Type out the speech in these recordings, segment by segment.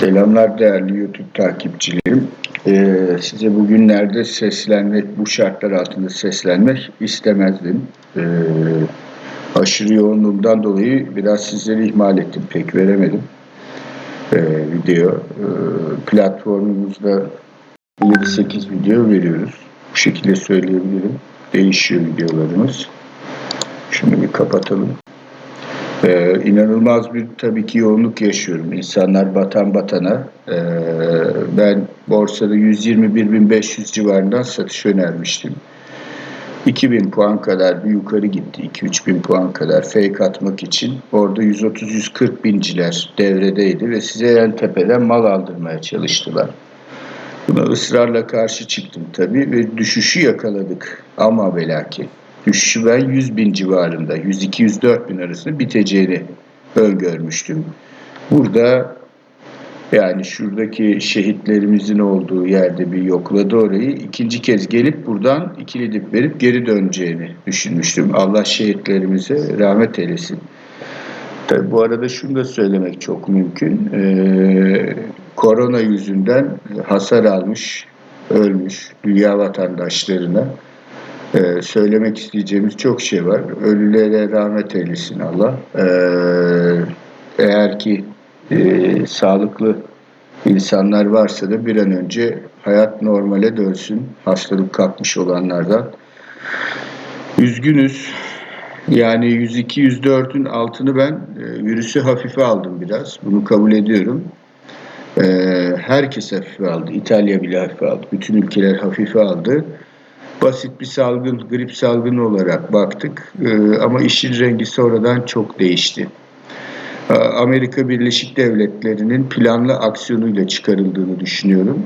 Selamlar değerli YouTube takipçilerim. Ee, size bugünlerde seslenmek, bu şartlar altında seslenmek istemezdim. Ee, aşırı yoğunluğumdan dolayı biraz sizleri ihmal ettim, pek veremedim ee, video. Ee, platformumuzda 7-8 video veriyoruz. Bu şekilde söyleyebilirim. Değişiyor videolarımız. Şunu bir kapatalım. Ee, inanılmaz bir tabii ki yoğunluk yaşıyorum. İnsanlar batan batana. Ee, ben borsada 121.500 civarından satış önermiştim. 2000 puan kadar bir yukarı gitti. 2-3 bin puan kadar fake atmak için. Orada 130-140 binciler devredeydi ve size en tepeden mal aldırmaya çalıştılar. Buna ısrarla karşı çıktım tabii ve düşüşü yakaladık. Ama belki düşüşü ben 100 bin civarında, 102-104 bin arasında biteceğini öngörmüştüm. Burada yani şuradaki şehitlerimizin olduğu yerde bir yokladı orayı. İkinci kez gelip buradan ikili dip verip geri döneceğini düşünmüştüm. Allah şehitlerimize rahmet eylesin. Tabii bu arada şunu da söylemek çok mümkün. Ee, korona yüzünden hasar almış, ölmüş dünya vatandaşlarına ee, söylemek isteyeceğimiz çok şey var. Ölülere rahmet eylesin Allah. Ee, eğer ki e, sağlıklı insanlar varsa da bir an önce hayat normale dönsün. Hastalık kapmış olanlardan. Üzgünüz. Yani 102-104'ün altını ben e, virüsü hafife aldım biraz. Bunu kabul ediyorum. E, herkes hafife aldı. İtalya bile hafife aldı. Bütün ülkeler hafife aldı. Basit bir salgın, grip salgını olarak baktık. E, ama işin rengi sonradan çok değişti. E, Amerika Birleşik Devletleri'nin planlı aksiyonuyla çıkarıldığını düşünüyorum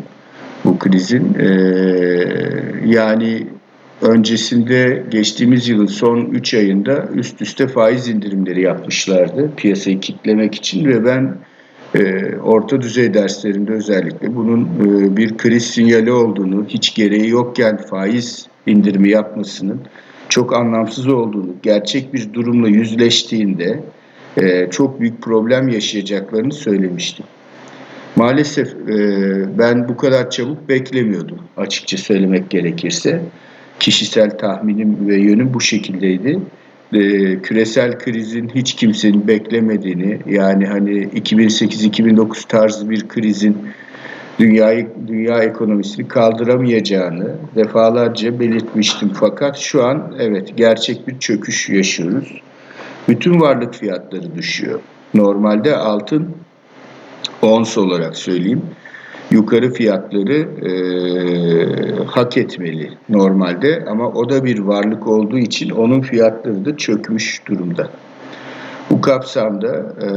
bu krizin. E, yani öncesinde geçtiğimiz yılın son 3 ayında üst üste faiz indirimleri yapmışlardı piyasayı kitlemek için ve ben e, orta düzey derslerinde özellikle bunun e, bir kriz sinyali olduğunu, hiç gereği yokken faiz indirimi yapmasının çok anlamsız olduğunu, gerçek bir durumla yüzleştiğinde e, çok büyük problem yaşayacaklarını söylemiştim. Maalesef e, ben bu kadar çabuk beklemiyordum açıkça söylemek gerekirse. Kişisel tahminim ve yönüm bu şekildeydi. E, küresel krizin hiç kimsenin beklemediğini yani hani 2008-2009 tarzı bir krizin dünyayı dünya ekonomisini kaldıramayacağını defalarca belirtmiştim fakat şu an evet gerçek bir çöküş yaşıyoruz. Bütün varlık fiyatları düşüyor. Normalde altın ons olarak söyleyeyim yukarı fiyatları e, hak etmeli normalde ama o da bir varlık olduğu için onun fiyatları da çökmüş durumda. Bu kapsamda e,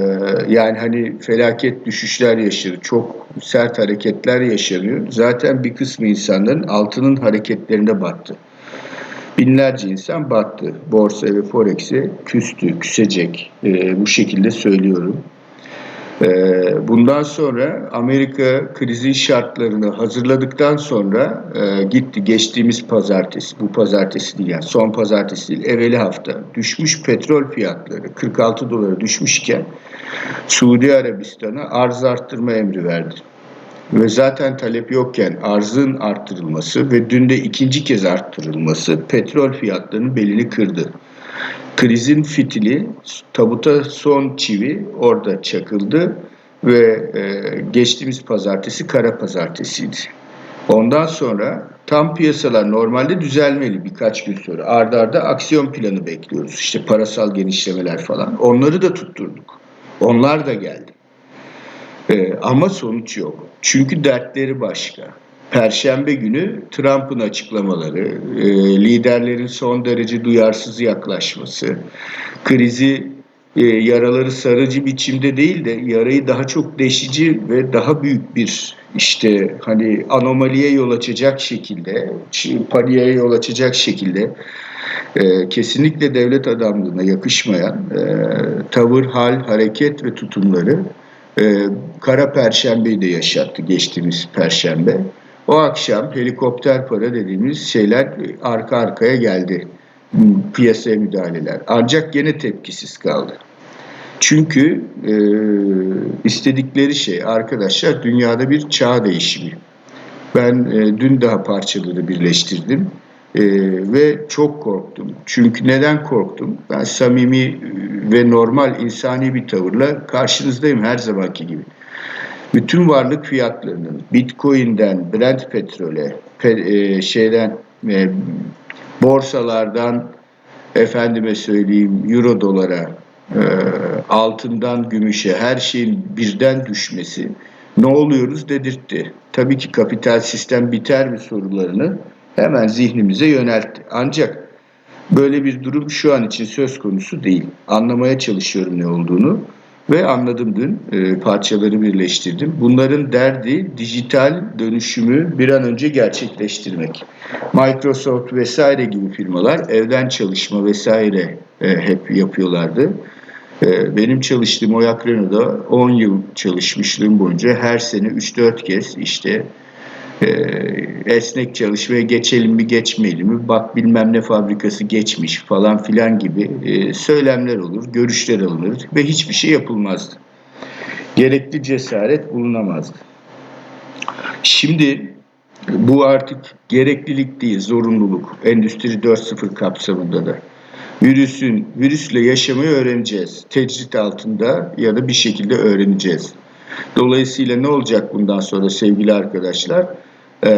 yani hani felaket düşüşler yaşıyor, çok sert hareketler yaşanıyor. Zaten bir kısmı insanların altının hareketlerinde battı. Binlerce insan battı. Borsa ve Forex'e küstü, küsecek. E, bu şekilde söylüyorum. Ee, bundan sonra Amerika krizin şartlarını hazırladıktan sonra e, gitti geçtiğimiz pazartesi, bu pazartesi değil yani son pazartesi değil, evveli hafta düşmüş petrol fiyatları 46 dolara düşmüşken Suudi Arabistan'a arz arttırma emri verdi. Ve zaten talep yokken arzın arttırılması ve dün de ikinci kez arttırılması petrol fiyatlarının belini kırdı. Krizin fitili, tabuta son çivi orada çakıldı ve e, geçtiğimiz pazartesi kara pazartesiydi. Ondan sonra tam piyasalar normalde düzelmeli birkaç gün sonra. Arda arda aksiyon planı bekliyoruz. İşte parasal genişlemeler falan. Onları da tutturduk. Onlar da geldi. E, ama sonuç yok. Çünkü dertleri başka. Perşembe günü Trump'ın açıklamaları, e, liderlerin son derece duyarsız yaklaşması, krizi e, yaraları sarıcı biçimde değil de yarayı daha çok deşici ve daha büyük bir işte hani anomaliye yol açacak şekilde, paniğe yol açacak şekilde e, kesinlikle devlet adamlığına yakışmayan e, tavır, hal, hareket ve tutumları e, Kara Perşembe'yi de yaşattı geçtiğimiz Perşembe. O akşam helikopter para dediğimiz şeyler arka arkaya geldi. Piyasaya müdahaleler. Ancak gene tepkisiz kaldı. Çünkü e, istedikleri şey arkadaşlar dünyada bir çağ değişimi. Ben e, dün daha parçaları birleştirdim e, ve çok korktum. Çünkü neden korktum? Ben samimi ve normal insani bir tavırla karşınızdayım her zamanki gibi. Bütün varlık fiyatlarının Bitcoin'den Brent petrole, pe, e, şeyden e, borsalardan efendime söyleyeyim euro dolara, e, altından gümüşe her şeyin birden düşmesi ne oluyoruz dedirtti. Tabii ki kapital sistem biter mi sorularını hemen zihnimize yöneltti. Ancak böyle bir durum şu an için söz konusu değil. Anlamaya çalışıyorum ne olduğunu ve anladım dün e, parçaları birleştirdim. Bunların derdi dijital dönüşümü bir an önce gerçekleştirmek. Microsoft vesaire gibi firmalar evden çalışma vesaire e, hep yapıyorlardı. E, benim çalıştığım Oyak Renault'da 10 yıl çalışmışlığım boyunca her sene 3-4 kez işte e, esnek çalışmaya geçelim mi geçmeyelim mi bak bilmem ne fabrikası geçmiş falan filan gibi e, söylemler olur, görüşler alınır ve hiçbir şey yapılmazdı. Gerekli cesaret bulunamazdı. Şimdi bu artık gereklilik değil, zorunluluk. Endüstri 4.0 kapsamında da. Virüsün, virüsle yaşamayı öğreneceğiz. Tecrit altında ya da bir şekilde öğreneceğiz. Dolayısıyla ne olacak bundan sonra sevgili arkadaşlar? Ee,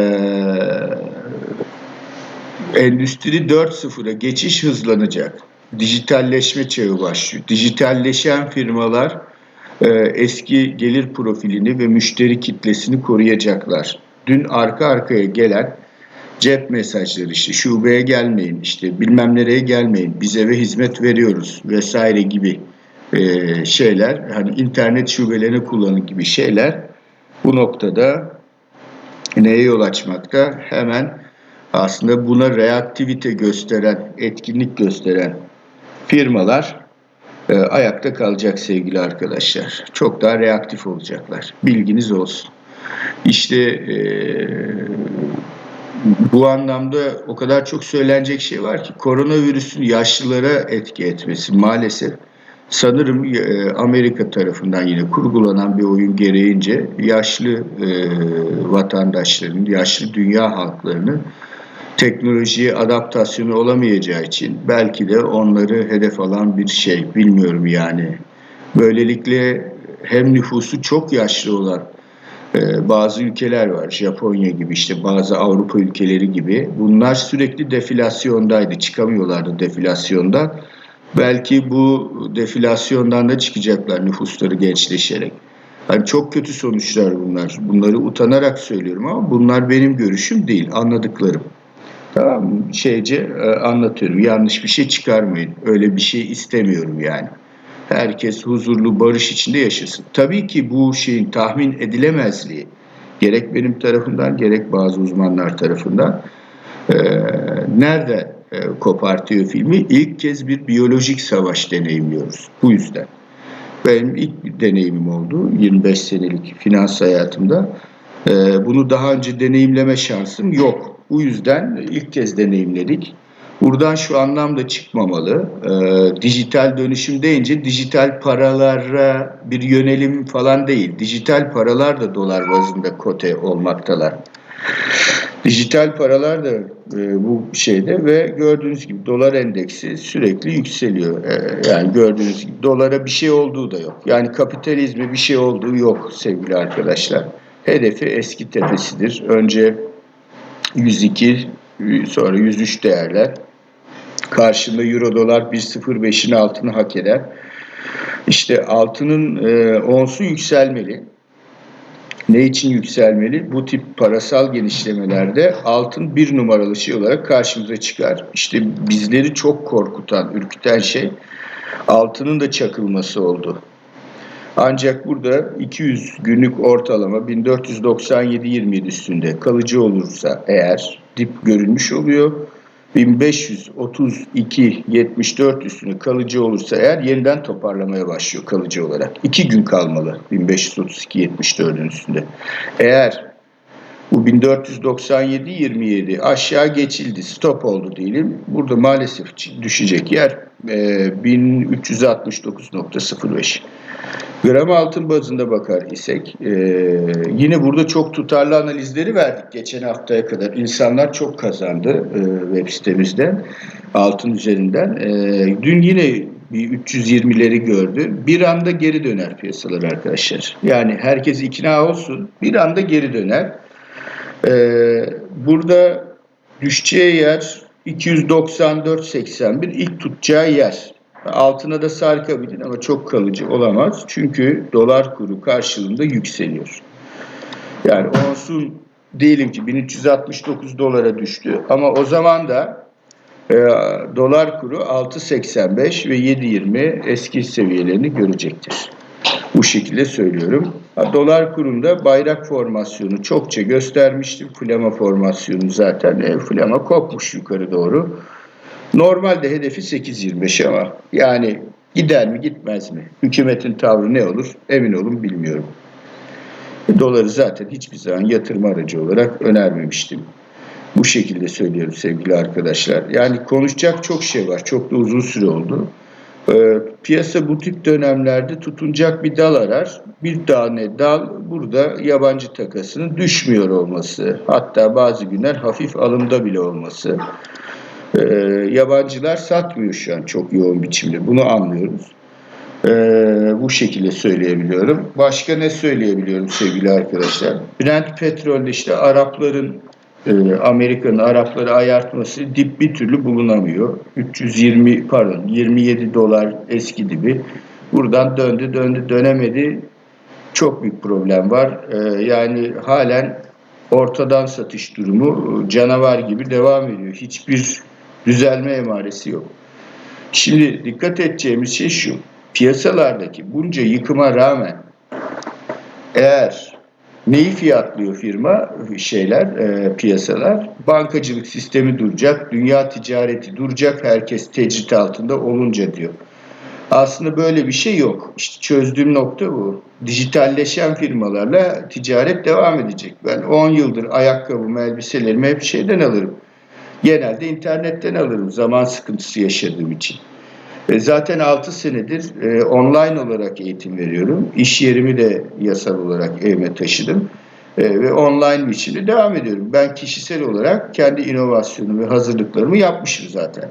Endüstri 4.0'a geçiş hızlanacak. Dijitalleşme çağı başlıyor. Dijitalleşen firmalar e, eski gelir profilini ve müşteri kitlesini koruyacaklar. Dün arka arkaya gelen cep mesajları işte şubeye gelmeyin işte bilmem nereye gelmeyin biz eve hizmet veriyoruz vesaire gibi e, şeyler hani internet şubelerini kullanın gibi şeyler bu noktada neye yol açmakta hemen aslında buna reaktivite gösteren etkinlik gösteren firmalar e, ayakta kalacak sevgili arkadaşlar. Çok daha reaktif olacaklar. Bilginiz olsun. İşte e, bu anlamda o kadar çok söylenecek şey var ki koronavirüsün yaşlılara etki etmesi maalesef sanırım e, Amerika tarafından yine kurgulanan bir oyun gereğince yaşlı e, vatandaşların, yaşlı dünya halklarının teknolojiye adaptasyonu olamayacağı için belki de onları hedef alan bir şey bilmiyorum yani. Böylelikle hem nüfusu çok yaşlı olan ee, bazı ülkeler var. Japonya gibi işte bazı Avrupa ülkeleri gibi. Bunlar sürekli defilasyondaydı. Çıkamıyorlardı defilasyondan. Belki bu defilasyondan da çıkacaklar nüfusları gençleşerek. Yani çok kötü sonuçlar bunlar. Bunları utanarak söylüyorum ama bunlar benim görüşüm değil, anladıklarım. Tamam mı? Şeyce e, anlatıyorum. Yanlış bir şey çıkarmayın. Öyle bir şey istemiyorum yani herkes huzurlu, barış içinde yaşasın. Tabii ki bu şeyin tahmin edilemezliği gerek benim tarafından gerek bazı uzmanlar tarafından e, nerede e, kopartıyor filmi? İlk kez bir biyolojik savaş deneyimliyoruz. Bu yüzden. Benim ilk deneyimim oldu 25 senelik finans hayatımda. E, bunu daha önce deneyimleme şansım yok. Bu yüzden ilk kez deneyimledik. Buradan şu anlamda çıkmamalı. E, dijital dönüşüm deyince dijital paralara bir yönelim falan değil. Dijital paralar da dolar bazında kote olmaktalar. Dijital paralar da bu şeyde ve gördüğünüz gibi dolar endeksi sürekli yükseliyor. E, yani gördüğünüz gibi dolara bir şey olduğu da yok. Yani kapitalizme bir şey olduğu yok sevgili arkadaşlar. Hedefi eski tepesidir. Önce 102 sonra 103 değerler. Karşında euro dolar 1.05'in altını hak eder. İşte altının e, onsu yükselmeli. Ne için yükselmeli? Bu tip parasal genişlemelerde altın bir numaralı şey olarak karşımıza çıkar. İşte bizleri çok korkutan, ürküten şey altının da çakılması oldu. Ancak burada 200 günlük ortalama 1497-27 üstünde kalıcı olursa eğer dip görülmüş oluyor. 1532-74 üstünde kalıcı olursa eğer yeniden toparlamaya başlıyor kalıcı olarak. 2 gün kalmalı 1532-74'ün üstünde. Eğer Bu 1497-27 aşağı geçildi, stop oldu diyelim. Burada maalesef düşecek yer e, 1369.05. Gram altın bazında bakar isek e, yine burada çok tutarlı analizleri verdik geçen haftaya kadar. İnsanlar çok kazandı e, web sitemizden altın üzerinden. E, dün yine bir 320'leri gördü. Bir anda geri döner piyasalar arkadaşlar. Yani herkes ikna olsun. Bir anda geri döner. Ee, burada düşeceği yer 294.81 ilk tutacağı yer. Altına da sarkabilir ama çok kalıcı olamaz. Çünkü dolar kuru karşılığında yükseliyor. Yani onsun diyelim ki 1369 dolara düştü ama o zaman da e, dolar kuru 6.85 ve 7.20 eski seviyelerini görecektir. Bu şekilde söylüyorum. Dolar kurunda bayrak formasyonu çokça göstermiştim. Flama formasyonu zaten. E, flama kopmuş yukarı doğru. Normalde hedefi 8.25 ama yani gider mi gitmez mi? Hükümetin tavrı ne olur? Emin olun bilmiyorum. Doları zaten hiçbir zaman yatırım aracı olarak önermemiştim. Bu şekilde söylüyorum sevgili arkadaşlar. Yani konuşacak çok şey var. Çok da uzun süre oldu. E, piyasa bu tip dönemlerde tutunacak bir dal arar. Bir tane dal burada yabancı takasının düşmüyor olması. Hatta bazı günler hafif alımda bile olması. E, yabancılar satmıyor şu an çok yoğun biçimde. Bunu anlıyoruz. E, bu şekilde söyleyebiliyorum. Başka ne söyleyebiliyorum sevgili arkadaşlar? Brent petrolde işte Arapların e, Amerika'nın Arapları ayartması dip bir türlü bulunamıyor. 320 pardon 27 dolar eski dibi. Buradan döndü döndü dönemedi. Çok büyük problem var. E, yani halen ortadan satış durumu canavar gibi devam ediyor. Hiçbir düzelme emaresi yok. Şimdi dikkat edeceğimiz şey şu. Piyasalardaki bunca yıkıma rağmen eğer Neyi fiyatlıyor firma şeyler e, piyasalar? Bankacılık sistemi duracak, dünya ticareti duracak, herkes tecrit altında olunca diyor. Aslında böyle bir şey yok. İşte çözdüğüm nokta bu. Dijitalleşen firmalarla ticaret devam edecek. Ben 10 yıldır ayakkabımı, elbiselerimi hep şeyden alırım. Genelde internetten alırım zaman sıkıntısı yaşadığım için. E, zaten 6 senedir e, online olarak eğitim veriyorum. İş yerimi de yasal olarak evime taşıdım. E, ve online biçimde devam ediyorum. Ben kişisel olarak kendi inovasyonu ve hazırlıklarımı yapmışım zaten.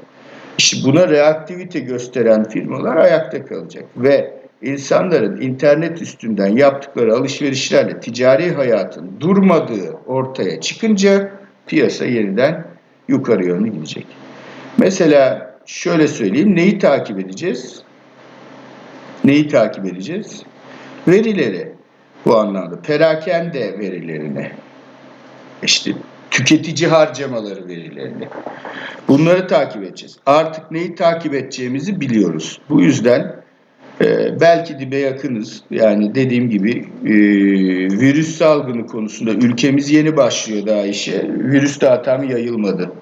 İşte buna reaktivite gösteren firmalar ayakta kalacak. Ve insanların internet üstünden yaptıkları alışverişlerle ticari hayatın durmadığı ortaya çıkınca piyasa yeniden yukarı yönlü gidecek. Mesela şöyle söyleyeyim. Neyi takip edeceğiz? Neyi takip edeceğiz? Verileri bu anlamda. Perakende verilerini. İşte tüketici harcamaları verilerini. Bunları takip edeceğiz. Artık neyi takip edeceğimizi biliyoruz. Bu yüzden e, belki dibe yakınız. Yani dediğim gibi e, virüs salgını konusunda ülkemiz yeni başlıyor daha işe. Virüs daha tam yayılmadı.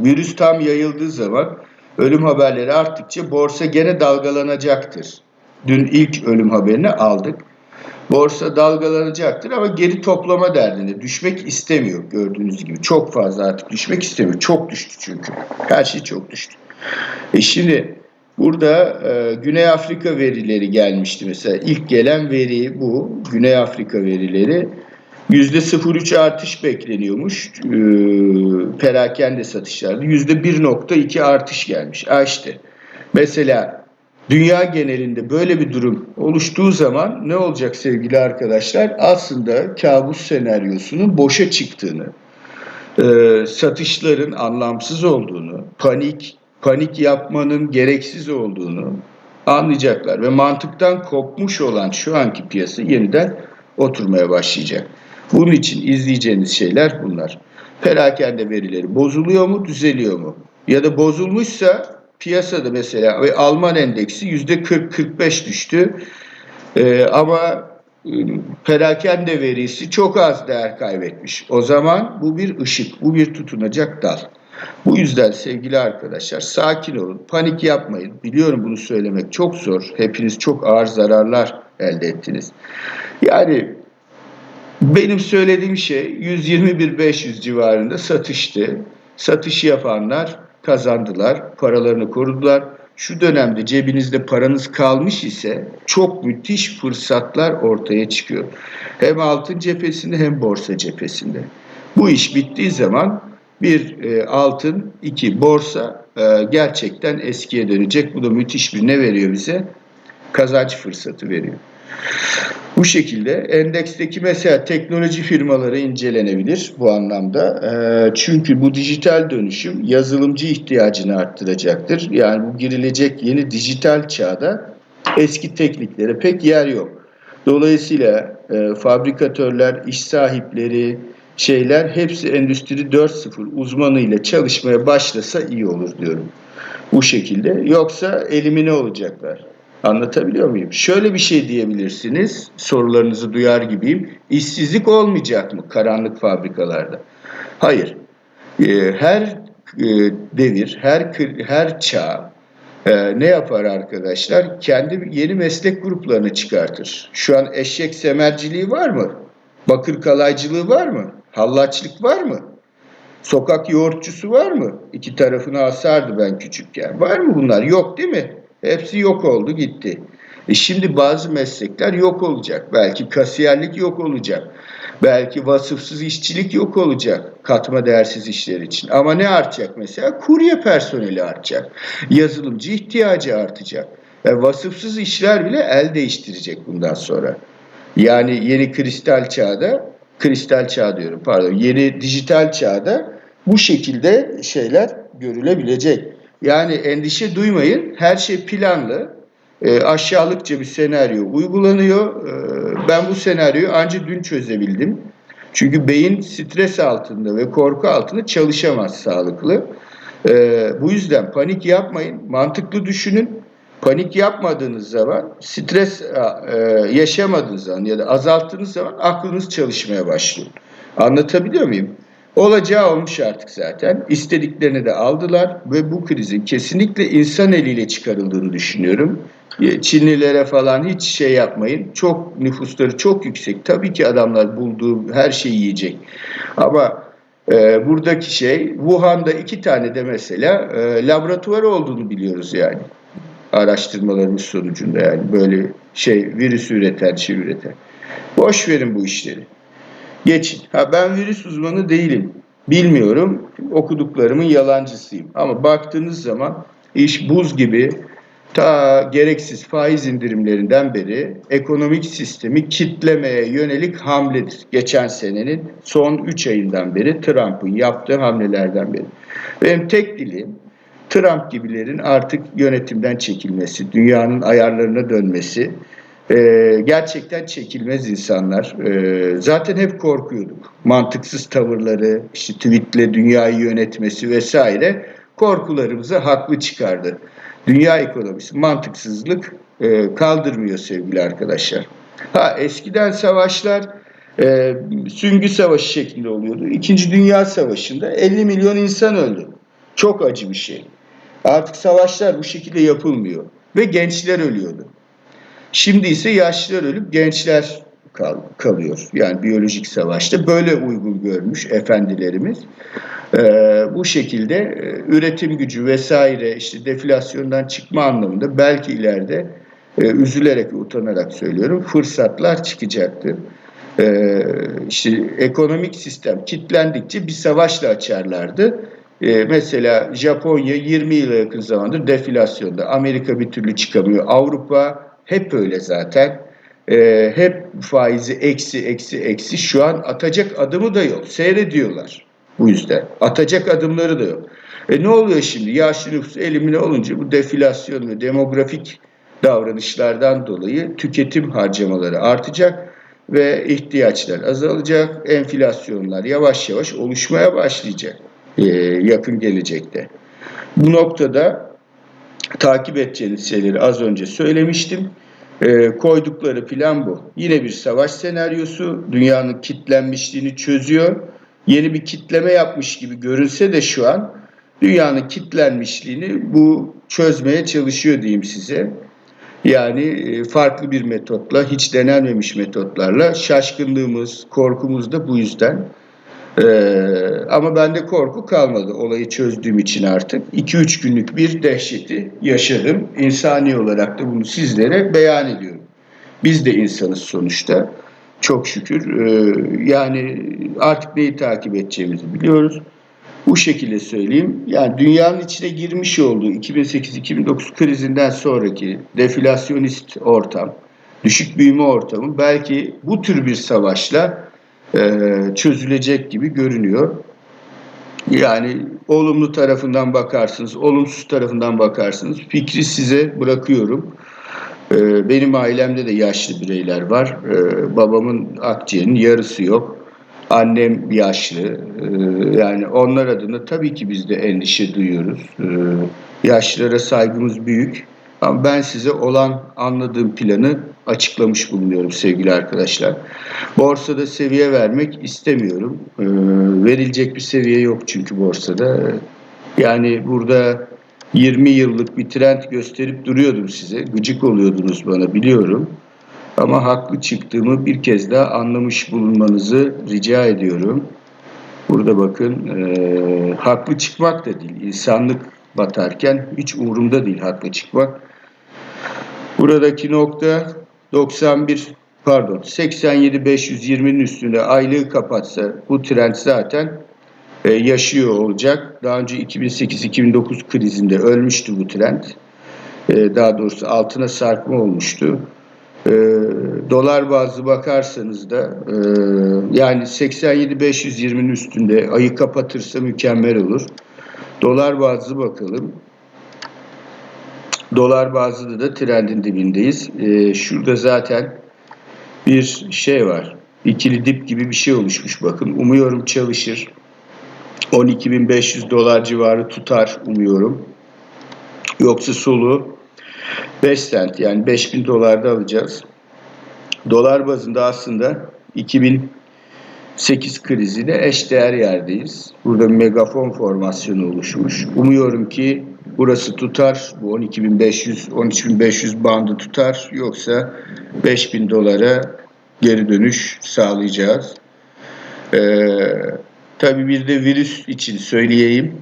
Virüs tam yayıldığı zaman ölüm haberleri arttıkça borsa gene dalgalanacaktır. Dün ilk ölüm haberini aldık. Borsa dalgalanacaktır ama geri toplama derdinde. Düşmek istemiyor gördüğünüz gibi. Çok fazla artık düşmek istemiyor. Çok düştü çünkü. Her şey çok düştü. E şimdi burada e, Güney Afrika verileri gelmişti mesela. İlk gelen veri bu. Güney Afrika verileri. %0,3 artış bekleniyormuş e, perakende satışlarda. %1,2 artış gelmiş. Ha işte mesela dünya genelinde böyle bir durum oluştuğu zaman ne olacak sevgili arkadaşlar? Aslında kabus senaryosunun boşa çıktığını, e, satışların anlamsız olduğunu, panik panik yapmanın gereksiz olduğunu anlayacaklar ve mantıktan kopmuş olan şu anki piyasa yeniden oturmaya başlayacak. Bunun için izleyeceğiniz şeyler bunlar. Perakende verileri bozuluyor mu, düzeliyor mu? Ya da bozulmuşsa piyasada mesela ve Alman endeksi yüzde 40-45 düştü. Ee, ama ıı, perakende verisi çok az değer kaybetmiş. O zaman bu bir ışık, bu bir tutunacak dal. Bu yüzden sevgili arkadaşlar sakin olun, panik yapmayın. Biliyorum bunu söylemek çok zor. Hepiniz çok ağır zararlar elde ettiniz. Yani Benim söylediğim şey 121-500 civarında satıştı. Satış yapanlar kazandılar, paralarını korudular. Şu dönemde cebinizde paranız kalmış ise çok müthiş fırsatlar ortaya çıkıyor. Hem altın cephesinde hem borsa cephesinde. Bu iş bittiği zaman bir e, altın, iki borsa e, gerçekten eskiye dönecek. Bu da müthiş bir ne veriyor bize? Kazanç fırsatı veriyor. Bu şekilde endeksteki mesela teknoloji firmaları incelenebilir bu anlamda. E, çünkü bu dijital dönüşüm yazılımcı ihtiyacını arttıracaktır. Yani bu girilecek yeni dijital çağda eski tekniklere pek yer yok. Dolayısıyla e, fabrikatörler, iş sahipleri, şeyler hepsi Endüstri 4.0 uzmanıyla çalışmaya başlasa iyi olur diyorum. Bu şekilde. Yoksa elimine olacaklar. Anlatabiliyor muyum? Şöyle bir şey diyebilirsiniz. Sorularınızı duyar gibiyim. İşsizlik olmayacak mı karanlık fabrikalarda? Hayır. Ee, her e, devir, her her çağ e, ne yapar arkadaşlar? Kendi yeni meslek gruplarını çıkartır. Şu an eşek semerciliği var mı? Bakır kalaycılığı var mı? Hallaçlık var mı? Sokak yoğurtçusu var mı? İki tarafını asardı ben küçükken. Var mı bunlar? Yok değil mi? Hepsi yok oldu gitti. E şimdi bazı meslekler yok olacak. Belki kasiyerlik yok olacak. Belki vasıfsız işçilik yok olacak katma değersiz işler için. Ama ne artacak mesela? Kurye personeli artacak. Yazılımcı ihtiyacı artacak. E, vasıfsız işler bile el değiştirecek bundan sonra. Yani yeni kristal çağda, kristal çağ diyorum pardon, yeni dijital çağda bu şekilde şeyler görülebilecek. Yani endişe duymayın. Her şey planlı. E, aşağılıkça bir senaryo uygulanıyor. E, ben bu senaryoyu ancak dün çözebildim. Çünkü beyin stres altında ve korku altında çalışamaz sağlıklı. E, bu yüzden panik yapmayın. Mantıklı düşünün. Panik yapmadığınız zaman, stres e, yaşamadığınız zaman ya da azalttığınız zaman aklınız çalışmaya başlıyor. Anlatabiliyor muyum? Olacağı olmuş artık zaten. İstediklerini de aldılar ve bu krizin kesinlikle insan eliyle çıkarıldığını düşünüyorum. E, Çinlilere falan hiç şey yapmayın. Çok nüfusları çok yüksek. Tabii ki adamlar bulduğu her şeyi yiyecek. Ama e, buradaki şey Wuhan'da iki tane de mesela e, laboratuvar olduğunu biliyoruz yani. Araştırmalarımız sonucunda yani böyle şey virüs üreten, şey üreten. Boş verin bu işleri. Geçin. Ha ben virüs uzmanı değilim. Bilmiyorum. Okuduklarımın yalancısıyım. Ama baktığınız zaman iş buz gibi ta gereksiz faiz indirimlerinden beri ekonomik sistemi kitlemeye yönelik hamledir. Geçen senenin son 3 ayından beri Trump'ın yaptığı hamlelerden beri. Benim tek dileğim Trump gibilerin artık yönetimden çekilmesi, dünyanın ayarlarına dönmesi, ee, gerçekten çekilmez insanlar. Ee, zaten hep korkuyorduk. Mantıksız tavırları, işte tweetle dünyayı yönetmesi vesaire korkularımızı haklı çıkardı. Dünya ekonomisi mantıksızlık e, kaldırmıyor sevgili arkadaşlar. Ha eskiden savaşlar e, süngü savaşı şeklinde oluyordu. İkinci Dünya Savaşı'nda 50 milyon insan öldü. Çok acı bir şey. Artık savaşlar bu şekilde yapılmıyor ve gençler ölüyordu. Şimdi ise yaşlılar ölüp gençler kal, kalıyor. Yani biyolojik savaşta böyle uygun görmüş efendilerimiz. Ee, bu şekilde e, üretim gücü vesaire işte deflasyondan çıkma anlamında belki ileride e, üzülerek utanarak söylüyorum fırsatlar çıkacaktır. Ee, işte ekonomik sistem kitlendikçe bir savaşla açarlardı. Ee, mesela Japonya 20 yıla yakın zamandır deflasyonda. Amerika bir türlü çıkamıyor. Avrupa hep öyle zaten. E, hep faizi eksi eksi eksi. Şu an atacak adımı da yok. Seyrediyorlar bu yüzden. Atacak adımları da yok. E ne oluyor şimdi? Yaşlı nüfus elimine olunca bu defilasyon ve demografik davranışlardan dolayı tüketim harcamaları artacak ve ihtiyaçlar azalacak. Enflasyonlar yavaş yavaş oluşmaya başlayacak e, yakın gelecekte. Bu noktada takip edeceğiniz şeyleri az önce söylemiştim. E, koydukları plan bu. Yine bir savaş senaryosu. Dünyanın kitlenmişliğini çözüyor. Yeni bir kitleme yapmış gibi görünse de şu an dünyanın kitlenmişliğini bu çözmeye çalışıyor diyeyim size. Yani e, farklı bir metotla, hiç denenmemiş metotlarla şaşkınlığımız, korkumuz da bu yüzden. Ee, ama bende korku kalmadı olayı çözdüğüm için artık. 2-3 günlük bir dehşeti yaşadım. İnsani olarak da bunu sizlere beyan ediyorum. Biz de insanız sonuçta. Çok şükür. Ee, yani artık neyi takip edeceğimizi biliyoruz. Bu şekilde söyleyeyim. Yani dünyanın içine girmiş olduğu 2008-2009 krizinden sonraki deflasyonist ortam, düşük büyüme ortamı belki bu tür bir savaşla çözülecek gibi görünüyor. Yani olumlu tarafından bakarsınız, olumsuz tarafından bakarsınız. Fikri size bırakıyorum. E, benim ailemde de yaşlı bireyler var. E, babamın akciğerinin yarısı yok. Annem yaşlı. E, yani onlar adına tabii ki biz de endişe duyuyoruz. E, yaşlılara saygımız büyük. Ama ben size olan anladığım planı açıklamış bulunuyorum sevgili arkadaşlar. Borsada seviye vermek istemiyorum. E, verilecek bir seviye yok çünkü borsada. Yani burada 20 yıllık bir trend gösterip duruyordum size. Gıcık oluyordunuz bana biliyorum. Ama haklı çıktığımı bir kez daha anlamış bulunmanızı rica ediyorum. Burada bakın e, haklı çıkmak da değil. İnsanlık batarken hiç umurumda değil haklı çıkmak. Buradaki nokta 91 pardon 87 520'nin üstünde aylığı kapatsa bu trend zaten e, yaşıyor olacak. Daha önce 2008-2009 krizinde ölmüştü bu trend. E, daha doğrusu altına sarkma olmuştu. E, dolar bazlı bakarsanız da e, yani 87-520'nin üstünde ayı kapatırsa mükemmel olur. Dolar bazlı bakalım. Dolar bazlı da trendin dibindeyiz. E, şurada zaten bir şey var. İkili dip gibi bir şey oluşmuş bakın. Umuyorum çalışır. 12.500 dolar civarı tutar umuyorum. Yoksa solu 5 cent yani 5000 dolarda alacağız. Dolar bazında aslında 2008 kriziyle eşdeğer yerdeyiz. Burada bir megafon formasyonu oluşmuş. Umuyorum ki burası tutar. Bu 12.500 13.500 bandı tutar. Yoksa 5000 dolara geri dönüş sağlayacağız. Ee, tabii bir de virüs için söyleyeyim.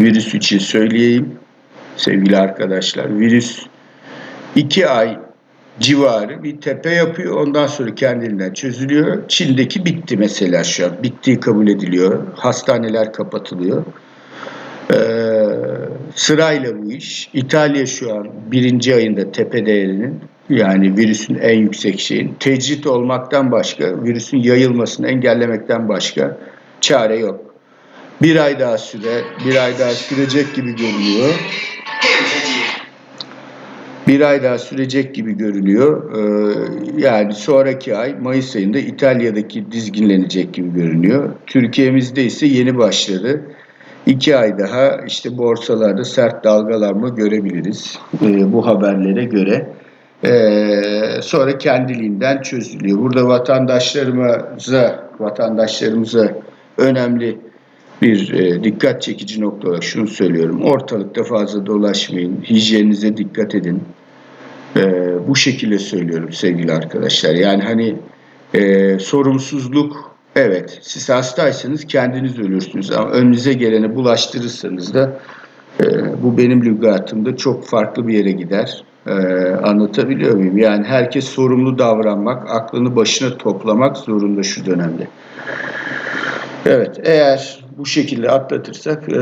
Virüs için söyleyeyim sevgili arkadaşlar. Virüs iki ay civarı bir tepe yapıyor. Ondan sonra kendinden çözülüyor. Çin'deki bitti mesela şu an. Bittiği kabul ediliyor. Hastaneler kapatılıyor. Ee, sırayla bu iş. İtalya şu an birinci ayında tepe değerinin yani virüsün en yüksek şeyin tecrit olmaktan başka, virüsün yayılmasını engellemekten başka çare yok. Bir ay daha süre, bir ay daha sürecek gibi görünüyor bir ay daha sürecek gibi görünüyor. Ee, yani sonraki ay Mayıs ayında İtalya'daki dizginlenecek gibi görünüyor. Türkiye'mizde ise yeni başladı. İki ay daha işte borsalarda sert dalgalanma görebiliriz ee, bu haberlere göre. Ee, sonra kendiliğinden çözülüyor. Burada vatandaşlarımıza vatandaşlarımıza önemli bir e, dikkat çekici nokta olarak şunu söylüyorum. Ortalıkta fazla dolaşmayın. Hijyeninize dikkat edin. E, bu şekilde söylüyorum sevgili arkadaşlar. Yani hani e, sorumsuzluk evet siz hastaysanız kendiniz ölürsünüz ama önünüze gelene bulaştırırsanız da e, bu benim lügatımda çok farklı bir yere gider. E, anlatabiliyor muyum? Yani herkes sorumlu davranmak, aklını başına toplamak zorunda şu dönemde. Evet, eğer bu şekilde atlatırsak e,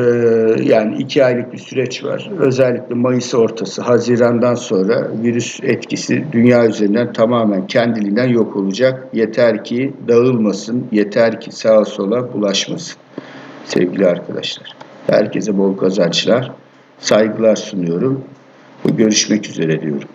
yani iki aylık bir süreç var. Özellikle Mayıs ortası, Haziran'dan sonra virüs etkisi dünya üzerinden tamamen kendiliğinden yok olacak. Yeter ki dağılmasın, yeter ki sağa sola bulaşmasın sevgili arkadaşlar. Herkese bol kazançlar, saygılar sunuyorum. Görüşmek üzere diyorum.